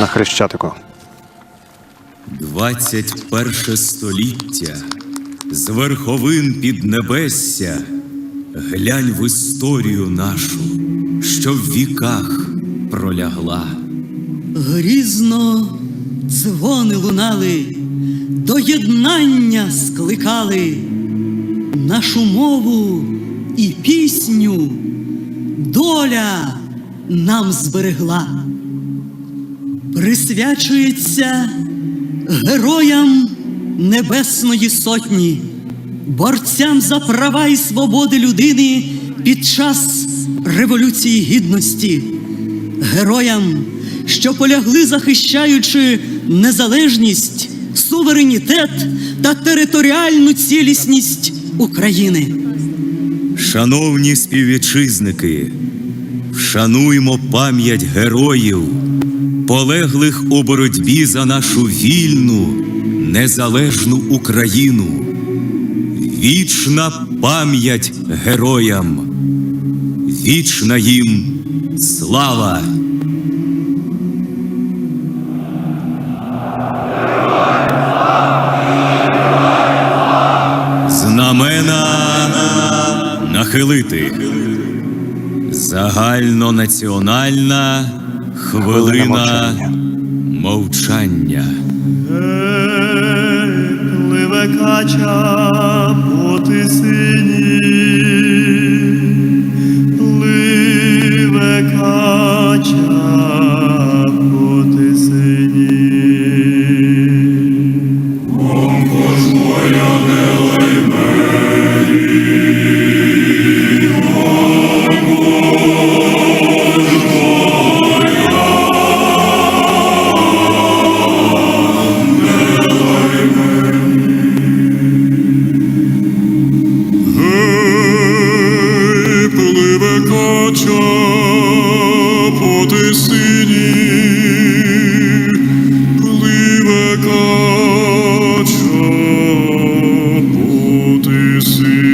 на Хрещатику. 21 століття з верховин піднебесся глянь в історію нашу, що в віках пролягла. Грізно дзвони лунали, до єднання скликали нашу мову і пісню доля нам зберегла. Присвячується героям Небесної Сотні, борцям за права і свободи людини під час Революції Гідності героям, що полягли, захищаючи незалежність, суверенітет та територіальну цілісність України. Шановні співвітчизники, вшануймо пам'ять героїв, полеглих у боротьбі за нашу вільну, незалежну Україну. Вічна пам'ять героям, вічна їм слава! Знамена нахилити. Загальнонаціональна хвилина мовчання. Пливе кача по тисині, пливе кача по тисині. see.